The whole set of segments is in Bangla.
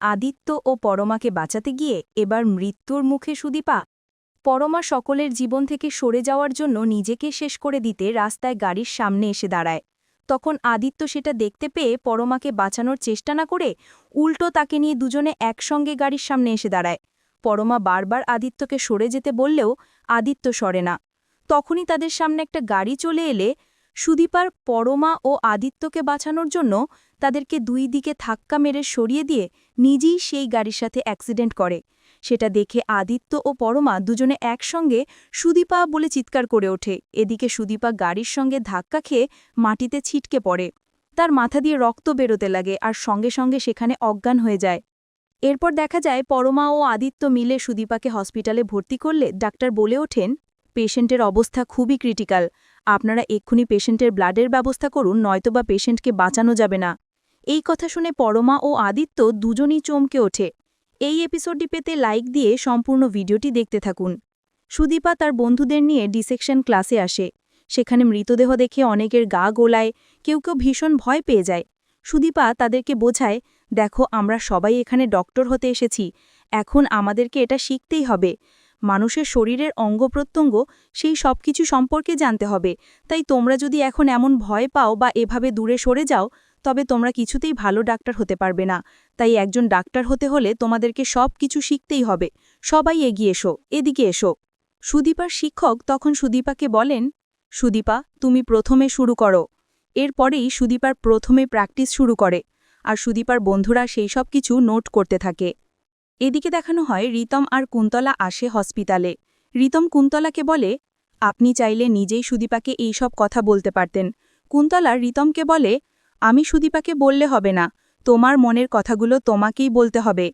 আদিত্য ও পরমাকে বাঁচাতে গিয়ে এবার মৃত্যুর মুখে সুদীপা, পরমা সকলের জীবন থেকে সরে যাওয়ার জন্য নিজেকে শেষ করে দিতে রাস্তায় গাড়ির সামনে এসে দাঁড়ায়। তখন আদিত্য সেটা দেখতে পেয়ে পরমাকে বাঁচানোর চেষ্টা না করে উল্টো তাকে নিয়ে দুজনে একসঙ্গে গাড়ির সামনে এসে দাঁড়ায়। পরমা বারবার আদিত্যকে সরে যেতে বললেও আদিত্য সরে না। তখনই তাদের সামনে একটা গাড়ি চলে এলে সুদীপার পরমা ও আদিত্যকে বাঁচানোর জন্য তাদেরকে দুই দিকে ধাক্কা মেরে সরিয়ে দিয়ে নিজেই সেই গাড়ির সাথে অ্যাক্সিডেন্ট করে। সেটা দেখে আদিত্য ও পরমা দুজনে একসঙ্গে সুদীপা বলে চিৎকার করে ওঠে। এদিকে সুদীপা গাড়ির সঙ্গে ধাক্কা খেয়ে মাটিতে ছিটকে পড়ে। তার মাথা দিয়ে রক্ত বেরোতে লাগে আর সঙ্গে সঙ্গে সেখানে অজ্ঞান হয়ে যায়। এরপর দেখা যায় পরমা ও আদিত্য মিলে সুদীপাকে হসপিটালে ভর্তি করলে ডাক্তার বলে ওঠেন, পেশেন্টের অবস্থা খুবই ক্রিটিক্যাল আপনারা এক্ষুনি পেশেন্টের ব্লাডের ব্যবস্থা করুন, নয়তোবা পেশেন্টকে বাঁচানো যাবে না। এই কথা শুনে পরমা ও আদিত্য দুজনই চমকে ওঠে। এই এপিসোডটি পেতে লাইক দিয়ে সম্পূর্ণ ভিডিওটি দেখতে থাকুন। সুদীপা তার বন্ধুদের নিয়ে ডিসেকশন ক্লাসে আসে। সেখানে মৃতদেহ দেখে অনেকের গা গোলায়, কেউ কেউ ভীষণ ভয় পেয়ে যায়। সুদীপা তাদেরকে বোঝায়, দেখো, আমরা সবাই এখানে ডক্টর হতে এসেছি। এখন আমাদেরকে এটা শিখতেই হবে। মানুষের শরীরের অঙ্গপ্রত্যঙ্গ সেই সব কিছু সম্পর্কে জানতে হবে। তাই তোমরা যদি এখন এমন ভয় পাও বা এভাবে দূরে সরে যাও, তবে তোমরা কিছুতেই ভালো ডাক্তার হতে পারবে না। তাই একজন ডাক্তার হতে হলে তোমাদেরকে সব কিছু শিখতেই হবে। সবাই এগিয়ে এসো, এদিকে এসো। সুদীপার শিক্ষক তখন সুদীপাকে বলেন, সুদীপা, তুমি প্রথমে শুরু করো। এরপরেই সুদীপার প্রথমে প্র্যাকটিস শুরু করে, আর সুদীপার বন্ধুরা সেই সব কিছু নোট করতে থাকে। এদিকে দেখানো হয় রিতম আর কুন্তলা আসে হসপিটালে। রিতম কুন্তলাকে বলে, আপনি চাইলে নিজেই সুদীপাকে এই সব কথা বলতে পারতেন। কুন্তলা রিতমকে বলে, আমি সুদীপাকে বললে হবে না। তোমার মনের কথাগুলো তোমাকেই বলতে হবে।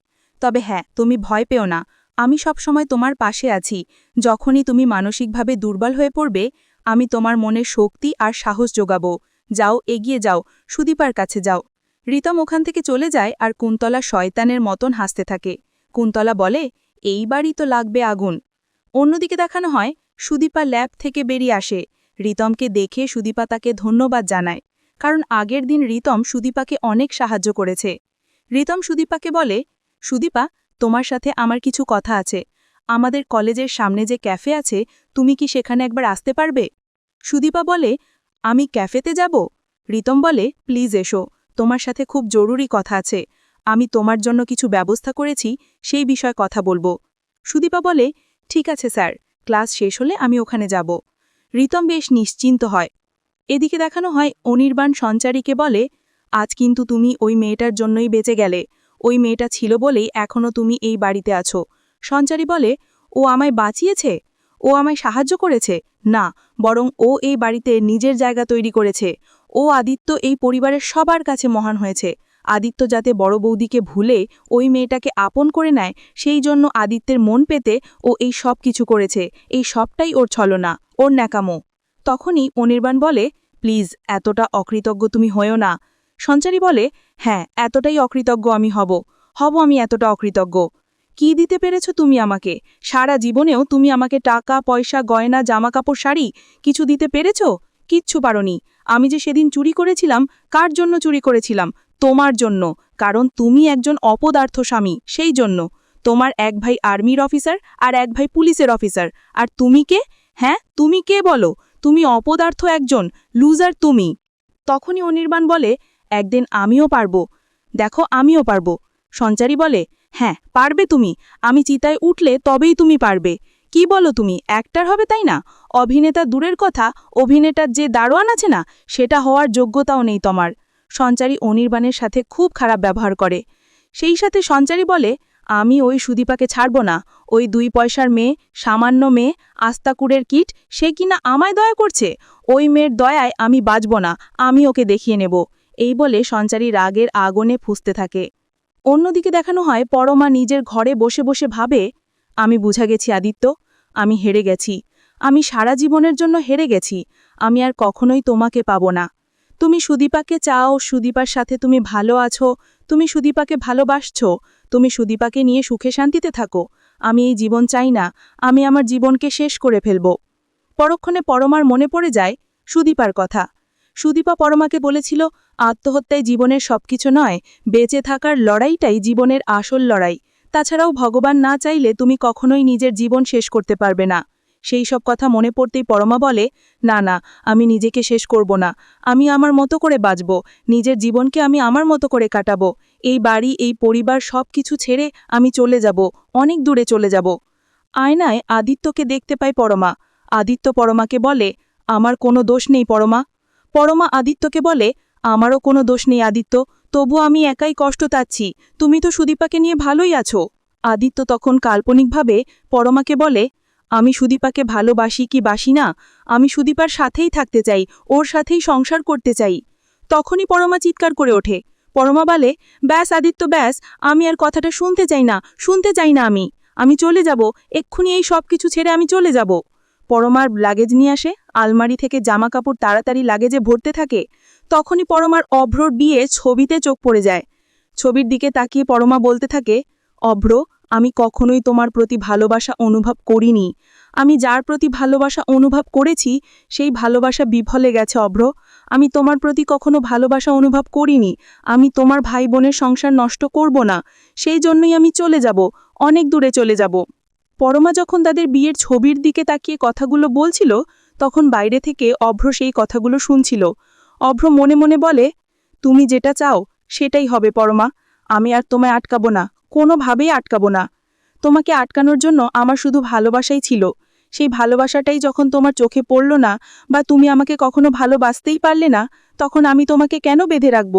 তবে হ্যাঁ তুমি ভয় পেও না। আমি সবসময় তোমার পাশে আছি। যখনই তুমি মানসিকভাবে দুর্বল হয়ে পড়বে, আমি তোমার মনে শক্তি আর সাহস যোগাবো। যাও, এগিয়ে যাও। সুদীপার কাছে যাও। রিতম ওখান থেকে চলে যায় আর কুন্তলা শয়তানের মতন হাসতে থাকে। কুন্তলা বলে এইবারই তো লাগবে আগুন। অন্যদিকে দেখানো হয়, সুদীপা ল্যাব থেকে বেরিয়ে আসে। রিতমকে দেখে সুদীপা তাকে ধন্যবাদ জানায়, কারণ আগের দিন রিতম সুদীপাকে অনেক সাহায্য করেছে। রিতম সুদীপাকে বলে, সুদীপা, তোমার সাথে আমার কিছু কথা আছে। আমাদের কলেজের সামনে যে ক্যাফে আছে, তুমি কি সেখানে একবার আসতে পারবে? সুদীপা বলে, আমি ক্যাফেতে যাব? রিতম বলে, প্লিজ এসো, তোমার সাথে খুব জরুরি কথা আছে। আমি তোমার জন্য কিছু ব্যবস্থা করেছি, সেই বিষয়ে কথা বলব। সুদীপা বলে, ঠিক আছে স্যার, ক্লাস শেষ হলে আমি ওখানে যাব। রিতম বেশ নিশ্চিন্ত হয়। এদিকে দেখানো হয় অনির্বাণ সঞ্চারীকে বলে, আজ কিন্তু তুমি ওই মেয়েটার জন্যই বেঁচে গেলে। ওই মেয়েটা ছিল বলেই এখনও তুমি এই বাড়িতে আছো। সঞ্চারী বলে, ও আমায় বাঁচিয়েছে? ও আমায় সাহায্য করেছে? না, বরং ও এই বাড়িতে নিজের জায়গা তৈরি করেছে। ও আদিত্য এই পরিবারের সবার কাছে মহান হয়েছে। আদিত্য যাতে বড় বৌদিকে ভুলে ওই মেয়েটাকে আপন করে নেয়, সেই জন্য আদিত্যের মন পেতে ও এই সব কিছু করেছে। এই সবটাই ওর ছলনা, ওর ন্যাকামো। তখনই অনির্বাণ বলে, প্লিজ, এতটা অকৃতজ্ঞ তুমি হয়েও না। সঞ্চারী বলে হ্যাঁ এতটাই অকৃতজ্ঞ আমি হব। হব আমি এতটা অকৃতজ্ঞ। কি দিতে পেরেছ তুমি আমাকে? সারা জীবনেও তুমি আমাকে টাকা, পয়সা, গয়না, জামাকাপড়, শাড়ি কিছু দিতে পেরেছ? কিচ্ছু পারনি। আমি যে সেদিন চুরি করেছিলাম, কার জন্য চুরি করেছিলাম? তোমার জন্য, কারণ তুমি একজন অপদার্থ স্বামী, সেই জন্য। তোমার এক ভাই আর্মির অফিসার আর এক ভাই পুলিশের অফিসার। আর তুমি কে? হ্যাঁ তুমি কে বলো? তুমি অপদার্থ একজন, লুজার তুমি। তখনই অনির্বাণ বলে, একদিন আমিও পারব। দেখো, আমিও পারব। সঞ্চারী বলে হ্যাঁ পারবে তুমি। আমি চিতায় উঠলে তবেই তুমি পারবে। কি বলো তুমি, একটার হবে তাই না? অভিনেতা দূরের কথা, অভিনেতার যে দারোয়ান আছে না, সেটা হওয়ার যোগ্যতাও নেই তোমার। সঞ্চারী অনির্বাণের সাথে খুব খারাপ ব্যবহার করে। সেই সাথে সঞ্চারী বলে, আমি ওই সুদীপাকে ছাড়ব না। ওই দুই পয়সার মেয়ে, সামান্য মেয়ে, আস্তাকুরের কিট, সে কিনা আমায় দয়া করছে? ওই মেয়ের দয়ায় আমি বাঁচব না। আমি ওকে দেখিয়ে নেব। এই বলে সঞ্চারী রাগের আগুনে ফুসতে থাকে। অন্যদিকে দেখানো হয়, পরমা নিজের ঘরে বসে বসে ভাবে, আমি বুঝা গেছি আদিত্য, আমি হেরে গেছি। আমি সারা জীবনের জন্য হেরে গেছি। আমি আর কখনোই তোমাকে পাব না। তুমি সুদীপাকে চাও, সুদীপার সাথে তুমি ভালো আছো, তুমি সুদীপাকে ভালোবাসছ, তুমি সুদীপাকে নিয়ে সুখে শান্তিতে থাকো। আমি এই জীবন চাই না, আমি আমার জীবনকে শেষ করে ফেলব। পরক্ষণে পরমার মনে পড়ে যায় সুদীপার কথা। সুদীপা পরমাকে বলেছিল আত্মহত্যায় জীবনের সবকিছু নয়, বেঁচে থাকার লড়াইটাই জীবনের আসল লড়াই। তাছাড়াও ভগবান না চাইলে তুমি কখনোই নিজের জীবন শেষ করতে পারবে না। সেই সব কথা মনে পড়তেই পরমা বলে, না না, আমি নিজেকে শেষ করব না। আমি আমার মতো করে বাঁচব। নিজের জীবনকে আমি আমার মতো করে কাটাবো। এই বাড়ি, এই পরিবার সব কিছু ছেড়ে আমি চলে যাব। অনেক দূরে চলে যাব। আয়নায় আদিত্যকে দেখতে পায় পরমা। আদিত্য পরমাকে বলে, আমার কোনো দোষ নেই পরমা। পরমা আদিত্যকে বলে, আমারও কোনো দোষ নেই আদিত্য। তবু আমি একাই কষ্ট তাচ্ছি। তুমি তো সুদীপাকে নিয়ে ভালোই আছো। আদিত্য তখন কাল্পনিকভাবে পরমাকে বলে আমি সুদীপাকে ভালোবাসি কি বাসি না? আমি সুদীপার সাথেই থাকতে চাই, ওর সাথেই সংসার করতে চাই। তখনই পরমা চিৎকার করে ওঠে। পরমা বলে, ব্যাস আদিত্য, ব্যাস, আমি আর কথাটা শুনতে চাই না, শুনতে চাই না আমি। আমি চলে যাব, এক্ষুনি এই সব কিছু ছেড়ে আমি চলে যাব। পরমার লাগেজ নিয়ে আসে, আলমারি থেকে জামা কাপড় তাড়াতাড়ি লাগেজে ভরতে থাকে। তখনই পরমার অভ্রর বিয়ে ছবিতে চোখ পড়ে যায়। ছবির দিকে তাকিয়ে পরমা বলতে থাকে, অভ্র আমি কখনোই তোমার প্রতি ভালোবাসা অনুভব করিনি। আমি যার প্রতি ভালোবাসা অনুভব করেছি, সেই ভালোবাসা বিফলে গেছে, অভ্র। আমি তোমার প্রতি কখনো ভালোবাসা অনুভব করিনি। আমি তোমার ভাই বোনের সংসার নষ্ট করব না। সেই জন্যই আমি চলে যাব, অনেক দূরে চলে যাব। পরমা যখন তাদের বিয়ের ছবির দিকে তাকিয়ে কথাগুলো বলছিল, তখন বাইরে থেকে অভ্র সেই কথাগুলো শুনছিল। অভ্র মনে মনে বলে, তুমি যেটা চাও, সেটাই হবে পরমা। আমি আর তোমায় আটকাবো না। কোনোভাবেই আটকাবো না। তোমাকে আটকানোর জন্য আমার শুধু ভালোবাসাই ছিল। সেই ভালোবাসাটাই যখন তোমার চোখে পড়ল না বা তুমি আমাকে কখনো ভালোবাসতেই পারলে না, তখন আমি তোমাকে কেন বেঁধে রাখব?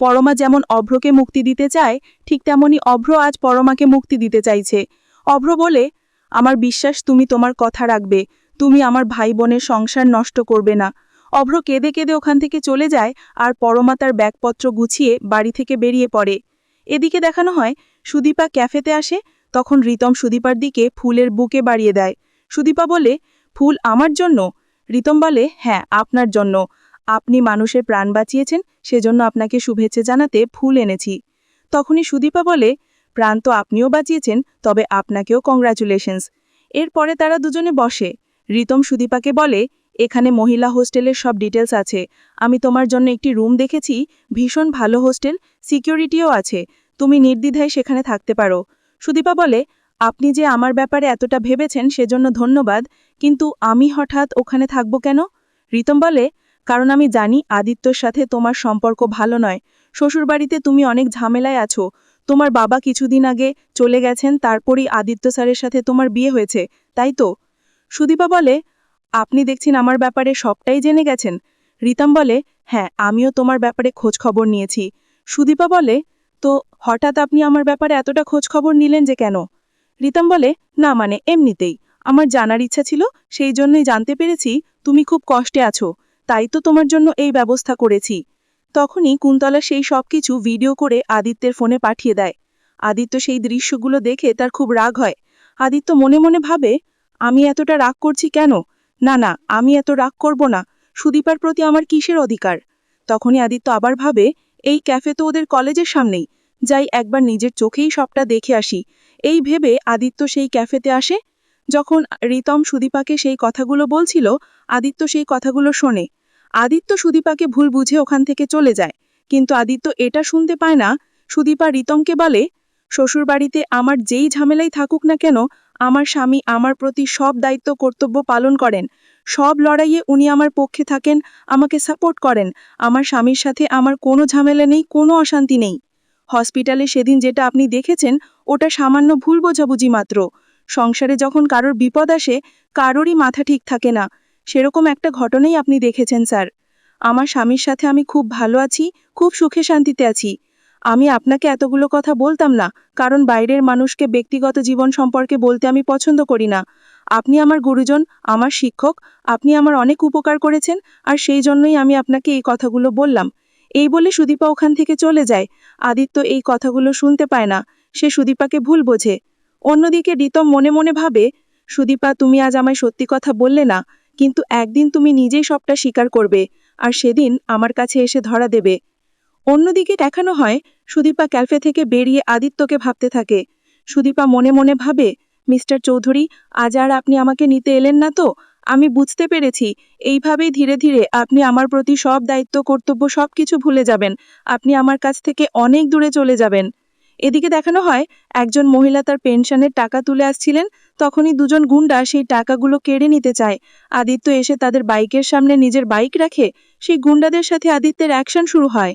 পরমা যেমন অভ্রকে মুক্তি দিতে চায়, ঠিক তেমনি অভ্র আজ পরমাকে মুক্তি দিতে চাইছে। অভ্র বলে, আমার বিশ্বাস তুমি তোমার কথা রাখবে। তুমি আমার ভাই বোনের সংসার নষ্ট করবে না। অভ্র কেঁদে কেঁদে ওখান থেকে চলে যায় আর পরমা তার ব্যাগপত্র গুছিয়ে বাড়ি থেকে বেরিয়ে পড়ে। এদিকে দেখানো হয় সুদীপা ক্যাফেতে আসে, তখন রিতম সুদীপার দিকে ফুলের বুকে বাড়িয়ে দেয়। সুদীপা বলে, ফুল আমার জন্য? রিতম বলে হ্যাঁ আপনার জন্য। আপনি মানুষের প্রাণ বাঁচিয়েছেন, সেজন্য আপনাকে শুভেচ্ছা জানাতে ফুল এনেছি। তখনই সুদীপা বলে, প্রাণ তো আপনিও বাঁচিয়েছেন, তবে আপনাকেও কংগ্রাচুলেশনস এরপরে তারা দুজনে বসে। রিতম সুদীপাকে বলে, এখানে মহিলা হোস্টেলের সব ডিটেলস আছে। আমি তোমার জন্য একটি রুম দেখেছি। ভীষণ ভালো হোস্টেল সিকিউরিটিও আছে। তুমি নির্দ্বিধায় সেখানে থাকতে পারো। সুদীপা বলে, আপনি যে আমার ব্যাপারে এতটা ভেবেছেন সেজন্য ধন্যবাদ, কিন্তু আমি হঠাৎ ওখানে থাকব কেন? রিতম বলে, কারণ আমি জানি আদিত্যর সাথে তোমার সম্পর্ক ভালো নয়। শ্বশুরবাড়িতে তুমি অনেক ঝামেলায় আছো। তোমার বাবা কিছুদিন আগে চলে গেছেন, তারপরই আদিত্য স্যারের সাথে তোমার বিয়ে হয়েছে, তাই তো? সুদীপা বলে, আপনি দেখছেন আমার ব্যাপারে সবটাই জেনে গেছেন? রিতম বলে হ্যাঁ আমিও তোমার ব্যাপারে খোঁজ খবর নিয়েছি। সুদীপা বলে তো হঠাৎ আপনি আমার ব্যাপারে এতটা খোঁজ খবর নিলেন যে কেন? রিতম বলে, না মানে এমনিতেই। আমার জানার ইচ্ছা ছিল, সেই জন্যই জানতে পেরেছি তুমি খুব কষ্টে আছো। তাই তো তোমার জন্য এই ব্যবস্থা করেছি। তখনই কুন্তলা সেই সব কিছু ভিডিও করে আদিত্যের ফোনে পাঠিয়ে দেয়। আদিত্য সেই দৃশ্যগুলো দেখে তার খুব রাগ হয়। আদিত্য মনে মনে ভাবে, আমি এতটা রাগ করছি কেন? না না, আমি এত রাগ করব না। সুদীপার প্রতি আমার কিসের অধিকার? তখনই আদিত্য আবার ভাবে এই ক্যাফে তো ওদের কলেজের সামনেই। যাই একবার নিজের চোখেই সবটা দেখে আসি। এই ভেবে আদিত্য সেই ক্যাফেতে আসে। যখন রিতম সুদীপাকে সেই কথাগুলো বলছিল, আদিত্য সেই কথাগুলো শোনে। আদিত্য সুদীপাকে ভুল বুঝে ওখান থেকে চলে যায়। কিন্তু আদিত্য এটা শুনতে পায় না। সুদীপা রিতমকে বলে, শ্বশুরবাড়িতে আমার যেই ঝামেলাই থাকুক না কেন, আমার স্বামী আমার প্রতি সব দায়িত্ব কর্তব্য পালন করেন। সব লড়াইয়ে উনি আমার পক্ষে থাকেন, আমাকে সাপোর্ট করেন। আমার স্বামীর সাথে আমার কোনো ঝামেলা নেই, কোনো অশান্তি নেই। হসপিটালে সেদিন যেটা আপনি দেখেছেন, ওটা সামান্য ভুল বোঝাবুঝি মাত্র। সংসারে যখন কারোর বিপদ আসে, কারোরই মাথা ঠিক থাকে না। সেরকম একটা ঘটনাই আপনি দেখেছেন, স্যার। আমার স্বামীর সাথে আমি খুব ভালো আছি, খুব সুখে শান্তিতে আছি। আমি আপনাকে এতগুলো কথা বলতাম না, কারণ বাইরের মানুষকে ব্যক্তিগত জীবন সম্পর্কে বলতে আমি পছন্দ করি না। আপনি আমার গুরুজন, আমার শিক্ষক, আপনি আমার অনেক উপকার করেছেন, আর সেই জন্যই আমি আপনাকে এই কথাগুলো বললাম। এই বলে সুদীপা ওখান থেকে চলে যায়। আদিত্য এই কথাগুলো শুনতে পায় না, সে সুদীপাকে ভুল বোঝে। অন্যদিকে রিতম মনে মনে ভাবে, সুদীপা, তুমি আজ আমায় সত্যি কথা বললে না, কিন্তু একদিন তুমি নিজেই সবটা স্বীকার করবে, আর সেদিন আমার কাছে এসে ধরা দেবে। অন্যদিকে দেখানো হয়, সুদীপা ক্যাফে থেকে বেরিয়ে আদিত্যকে ভাবতে থাকে। সুদীপা মনে মনে ভাবে, মিস্টার চৌধুরী, আজ আর আপনি আমাকে নিতে এলেন না তো? আমি বুঝতে পেরেছি। এইভাবেই ধীরে ধীরে আপনি আমার প্রতি সব দায়িত্ব, কর্তব্য সব কিছু ভুলে যাবেন। আপনি আমার কাছ থেকে অনেক দূরে চলে যাবেন। এদিকে দেখানো হয়, একজন মহিলা তার পেনশনের টাকা তুলে আসছিলেন, তখনই দুজন গুন্ডা সেই টাকাগুলো কেড়ে নিতে চায়। আদিত্য এসে তাদের বাইকের সামনে নিজের বাইক রাখে। সেই গুন্ডাদের সাথে আদিত্যের অ্যাকশন শুরু হয়।